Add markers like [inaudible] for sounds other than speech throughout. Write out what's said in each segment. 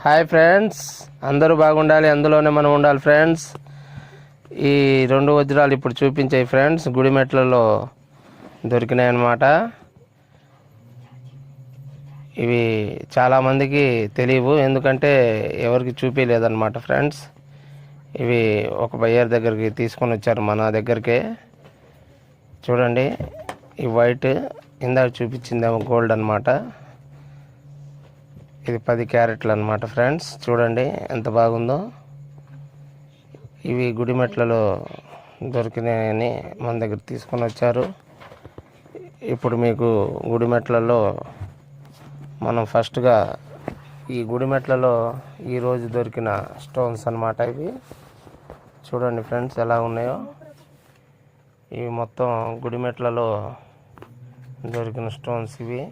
Hi friends అందరూ బాగుండాలి అందులోనే మనం ఉండాలి ఫ్రెండ్స్ ఈ రెండు వజ్రాలు ఇప్పుడు చూపించాయి ఫ్రెండ్స్ గుడిమెట్లలో దొరికినాయి అన్నమాట ఇవి చాలామందికి తెలియవు ఎందుకంటే ఎవరికి చూపించలేదన్నమాట ఫ్రెండ్స్ ఇవి ఒక బయ్యర్ దగ్గరికి తీసుకొని వచ్చారు మన దగ్గరికే. చూడండి ఈ వైట్ ఇందాక చూపించిందేమో గోల్డ్ అన్నమాట. ఇది పది క్యారెట్లు అనమాట ఫ్రెండ్స్. చూడండి ఎంత బాగుందో. ఇవి గుడిమెట్లలో దొరికినాయని మన దగ్గర తీసుకొని వచ్చారు. ఇప్పుడు మీకు గుడిమెట్లలో మనం ఫస్ట్గా ఈ గుడిమెట్లలో ఈరోజు దొరికిన స్టోన్స్ అన్నమాట ఇవి. చూడండి ఫ్రెండ్స్ ఎలా ఉన్నాయో. ఇవి మొత్తం గుడిమెట్లలో దొరికిన స్టోన్స్ ఇవి.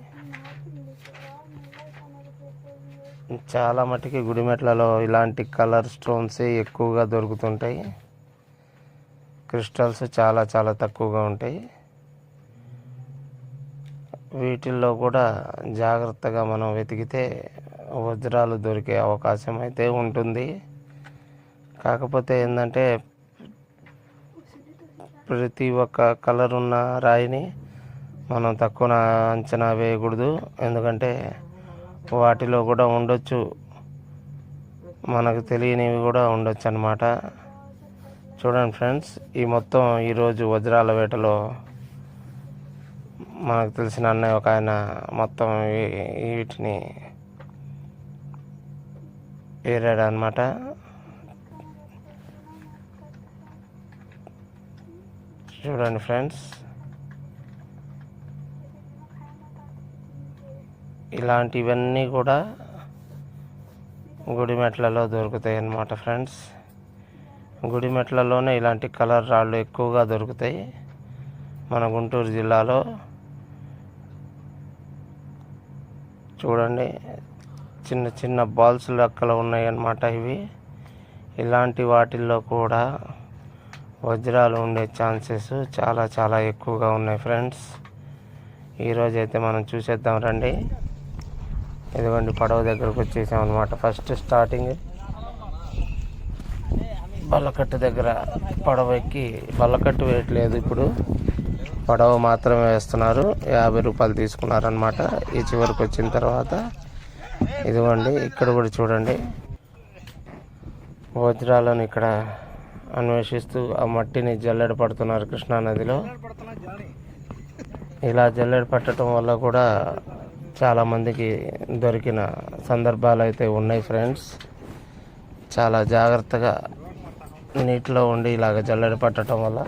చాలా మటుకి గుడిమెట్లలో ఇలాంటి కలర్ స్టోన్సే ఎక్కువగా దొరుకుతుంటాయి. క్రిస్టల్స్ చాలా చాలా తక్కువగా ఉంటాయి. వీటిల్లో కూడా జాగ్రత్తగా మనం వెతికితే వజ్రాలు దొరికే అవకాశం అయితే ఉంటుంది. కాకపోతే ఏంటంటే ప్రతి ఒక్క కలర్ ఉన్న రాయిని మనం తక్కువ అంచనా వేయకూడదు. ఎందుకంటే వాటిలో కూడా ఉండొచ్చు. మనకు తెలియనివి కూడా ఉండొచ్చు అనమాట చూడండి ఫ్రెండ్స్ ఈ మొత్తం ఈరోజు వజ్రాల వేటలో మనకు తెలిసిన అన్నయ్య ఒక ఆయన మొత్తం వీటిని ఏరాడు అనమాట చూడండి ఫ్రెండ్స్. ఇలాంటివన్నీ కూడా గుడిమెట్లలో దొరుకుతాయి అన్నమాట ఫ్రెండ్స్. గుడిమెట్లలోనే ఇలాంటి కలర్ రాళ్ళు ఎక్కువగా దొరుకుతాయి. మన గుంటూరు జిల్లాలో చూడండి చిన్న చిన్న బాల్స్ లెక్కలు ఉన్నాయన్నమాట ఇవి. ఇలాంటి వాటిల్లో కూడా వజ్రాలు ఉండే ఛాన్సెస్ చాలా చాలా ఎక్కువగా ఉన్నాయి ఫ్రెండ్స్. ఈరోజైతే మనం చూసేద్దాం రండి. ఇదిగోండి పడవ దగ్గరకు వచ్చేసాం అనమాట ఫస్ట్ స్టార్టింగ్ బల్లకట్టు దగ్గర పడవ ఎక్కి బల్లకట్టు వేయట్లేదు ఇప్పుడు. పడవ మాత్రమే వేస్తున్నారు. యాభై రూపాయలు తీసుకున్నారనమాట ఈ చివరికి వచ్చిన తర్వాత ఇదిగోండి ఇక్కడ కూడా చూడండి. వజ్రాలను ఇక్కడ అన్వేషిస్తూ ఆ మట్టిని జల్లెడ పడుతున్నారు కృష్ణా నదిలో ఇలా జల్లెడ పట్టడం వల్ల కూడా చాలామందికి దొరికిన సందర్భాలు అయితే ఉన్నాయి ఫ్రెండ్స్. చాలా జాగ్రత్తగా నీటిలో ఉండి ఇలాగ జల్లెడ పట్టడం వల్ల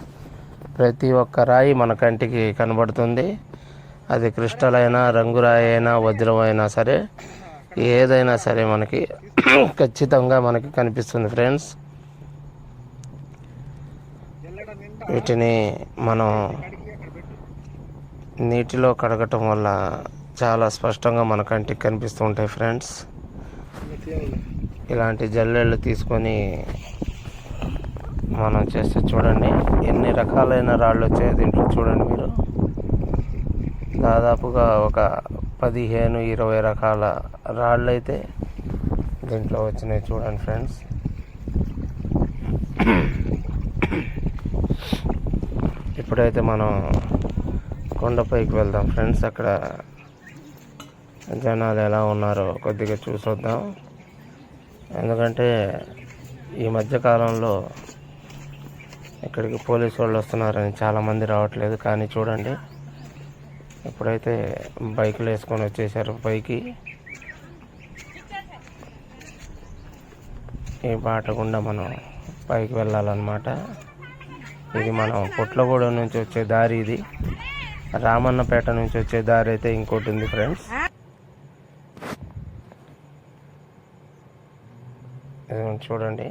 ప్రతి ఒక్క రాయి మన కంటికి కనబడుతుంది. అది క్రిస్టల్ అయినా రంగురాయి అయినా వజ్రం అయినా సరే ఏదైనా సరే మనకి [clears throat] ఖచ్చితంగా మనకి కనిపిస్తుంది ఫ్రెండ్స్. వీటిని మనం నీటిలో కడగటం వల్ల చాలా స్పష్టంగా మన కంటికి కనిపిస్తూ ఉంటాయి ఫ్రెండ్స్. ఇలాంటి జల్లెళ్ళు తీసుకొని మనం చేస్తే చూడండి ఎన్ని రకాలైన రాళ్ళు వచ్చాయో దీంట్లో చూడండి మీరు. దాదాపుగా ఒక పదిహేను ఇరవై రకాల రాళ్ళు అయితే దీంట్లో వచ్చినాయి చూడండి ఫ్రెండ్స్. ఇప్పుడైతే మనం కొండపైకి వెళ్దాం ఫ్రెండ్స్. అక్కడ జనాలు ఎలా ఉన్నారో కొద్దిగా చూసొద్దాం. ఎందుకంటే ఈ మధ్యకాలంలో ఇక్కడికి పోలీసు వాళ్ళు వస్తున్నారని చాలామంది రావట్లేదు. కానీ చూడండి ఇప్పుడైతే బైకులు వేసుకొని వచ్చేసారు పైకి. ఈ బాట గుండా మనం పైకి వెళ్ళాలన్నమాట. ఇది మనం పుట్లగూడ నుంచి వచ్చే దారి ఇది. రామన్నపేట నుంచి వచ్చే దారి అయితే ఇంకోటి ఉంది ఫ్రెండ్స్. చూడండి.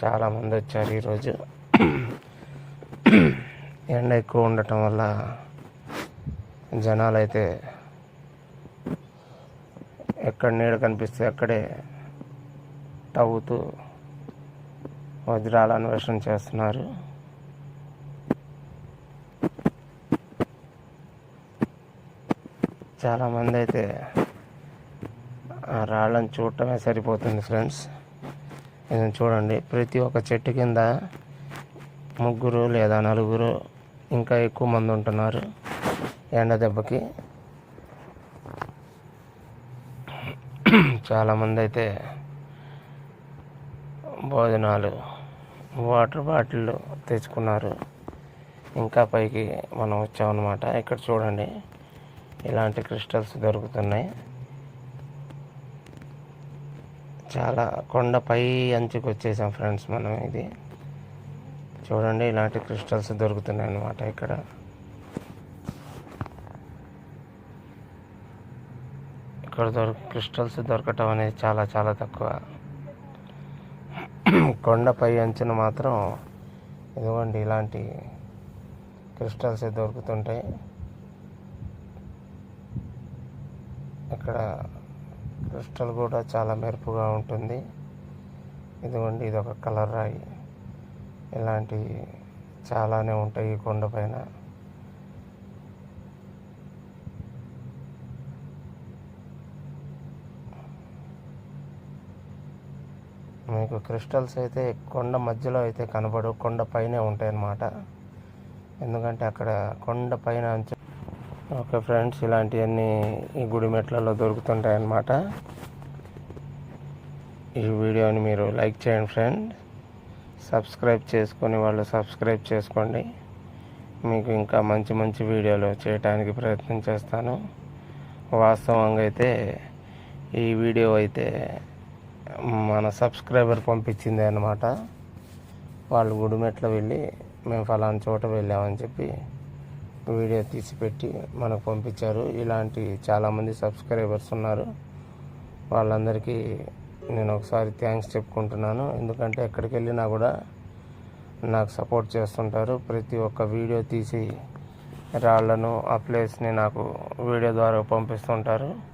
చాలామంది వచ్చారు ఈరోజు. ఎండ ఎక్కువ ఉండటం వల్ల జనాలు అయితే ఎక్కడ నీడ కనిపిస్తే అక్కడే తవ్వుతూ వజ్రాల అన్వేషణ చేస్తున్నారు. చాలామంది అయితే ఆ రాళ్ళని చూడటమే సరిపోతుంది ఫ్రెండ్స్. ఇది చూడండి ప్రతి ఒక్క చెట్టు కింద ముగ్గురు లేదా నలుగురు ఇంకా ఎక్కువ మంది ఉంటున్నారు ఎండ దెబ్బకి. చాలామంది అయితే భోజనాలు వాటర్ బాటిల్ తెచ్చుకున్నారు. ఇంకా పైకి మనం వచ్చామన్నమాట. ఇక్కడ చూడండి ఇలాంటి క్రిస్టల్స్ దొరుకుతున్నాయి. చాలా కొండపై అంచుకు వచ్చేసాం ఫ్రెండ్స్ మనం ఇది. చూడండి ఇలాంటి క్రిస్టల్స్ దొరుకుతున్నాయి అన్నమాట ఇక్కడ. ఇక్కడ దొరక క్రిస్టల్స్ దొరకటం అనేది చాలా చాలా తక్కువ. కొండపై అంచున మాత్రం ఇదిగోండి ఇలాంటి క్రిస్టల్స్ దొరుకుతుంటాయి. ఇక్కడ క్రిస్టల్ కూడా చాలా మెరుపుగా ఉంటుంది. ఇదిగోండి ఇది ఒక కలర్ రాయి. ఇలాంటి చాలానే ఉంటాయి ఈ కొండపైన మీకు క్రిస్టల్స్ అయితే కొండ మధ్యలో అయితే కనబడు కొండ పైనే ఉంటాయి అన్నమాట ఎందుకంటే అక్కడ కొండ పైన అంచు ఓకే ఫ్రెండ్స్ ఇలాంటివన్నీ ఈ గుడి మెట్లలో దొరుకుతుంటాయి అన్నమాట ఈ వీడియోని మీరు లైక్ చేయండి ఫ్రెండ్. సబ్స్క్రైబ్ చేసుకొని వాళ్ళు సబ్స్క్రైబ్ చేసుకోండి. మీకు ఇంకా మంచి మంచి వీడియోలు చేయడానికి ప్రయత్నం చేస్తాను. వాస్తవంగా అయితే ఈ వీడియో అయితే మన సబ్స్క్రైబర్ పంపించింది అనమాట వాళ్ళు గుడిమెట్లో వెళ్ళి మేము ఫలానా చోట వెళ్ళామని చెప్పి వీడియో తీసి పెట్టి మనకు పంపించారు. ఇలాంటి చాలామంది సబ్స్క్రైబర్స్ ఉన్నారు. వాళ్ళందరికీ నేను ఒకసారి థ్యాంక్స్ చెప్పుకుంటున్నాను. ఎందుకంటే ఎక్కడికి వెళ్ళినా కూడా నాకు సపోర్ట్ చేస్తుంటారు. ప్రతి ఒక్క వీడియో తీసి రాళ్ళను ఆ ప్లేస్ని నాకు వీడియో ద్వారా పంపిస్తుంటారు.